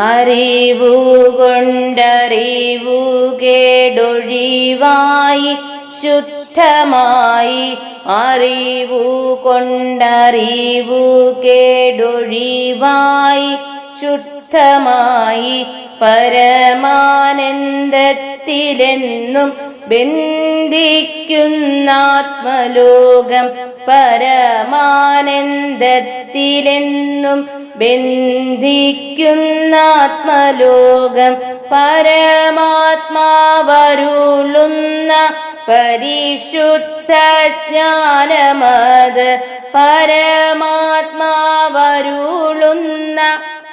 അറിവുകൊണ്ടറിവു കേടൊഴിവായി ശുദ്ധമായി അറിവു കൊണ്ടറിവു കേടൊഴിവായി ശുദ്ധ ശുദ്ധമായി പരമാനന്ദത്തിലെന്നും ബന്ധിക്കുന്നാത്മലോകം പരമാനന്ദത്തിലെന്നും ബന്ധിക്കുന്നാത്മലോകം പരമാത്മാവരുളുന്ന പരിശുദ്ധ ജ്ഞാനമത് പരമാത്മാവരുളുന്ന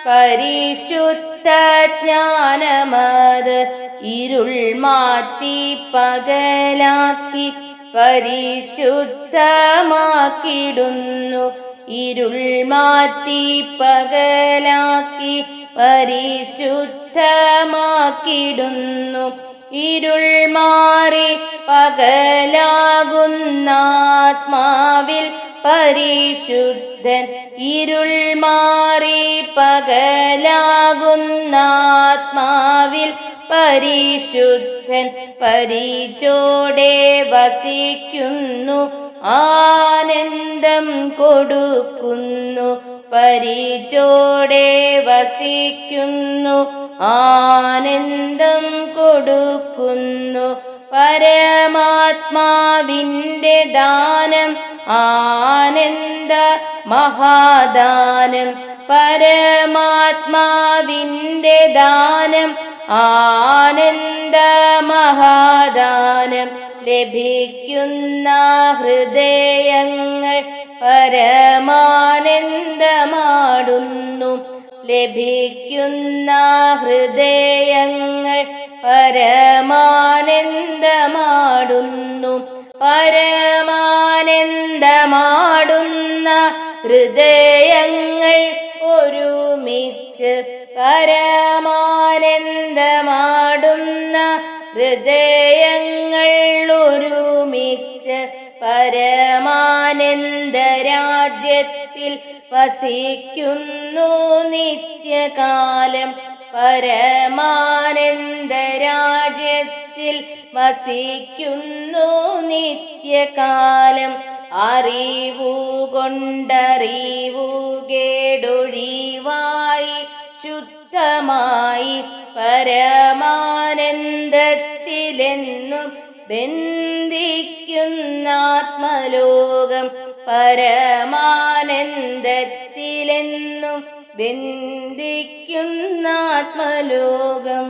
പരിശുദ്ധ ജ്ഞാനമത് ഇരുൾ മാറ്റി പകലാക്കി പരിശുദ്ധമാക്കിടുന്നു. ഇരുൾ മാറ്റി പകലാക്കി പരിശുദ്ധമാക്കിടുന്നു. ഇരുൾ മാറി പകലാകുന്ന ആത്മാവിൽ പരിശുദ്ധൻ. ഇരുൾ മാറി പകലാകുന്ന ആത്മാവിൽ പരിശുദ്ധൻ പരിചോടെ വസിക്കുന്നു. ആനന്ദം കൊടുക്കുന്നു. പരിചോടെ വസിക്കുന്നു. ആനന്ദം കൊടുക്കുന്നു. പരമാത്മാവിന്റെ ദാനം ആനന്ദ മഹാദാനം. പരമാത്മാവിന്റെ ദാനം ആനന്ദ മഹാദാനം. ലഭിക്കുന്ന ഹൃദയങ്ങൾ പരമാനന്ദമാടുന്നു. ലഭിക്കുന്ന ഹൃദയങ്ങൾ പരമാനന്ദമാടുന്നു. പരമാനന്ദമാടുന്ന ഹൃദയങ്ങൾ ഒരുമിച്ച് പരമാനന്ദമാടുന്ന ഹൃദയങ്ങൾ ഒരുമിച്ച് പരമാനന്ദ രാജ്യത്തിൽ വസിക്കുന്നു നിത്യകാലം. പരമാനന്ദ രാജ്യത്തിൽ വസിക്കുന്നു നിത്യകാലം. അറിവു കൊണ്ടറിവു കേടൊഴിവായി ശുദ്ധമായി പരമാനന്ദത്തിലെന്നും ബന്ധിക്കുന്നാത്മലോകം പരമാനന്ദത്തിലെന്നും ബന്ധിക്കുന്നാത്മലോകം.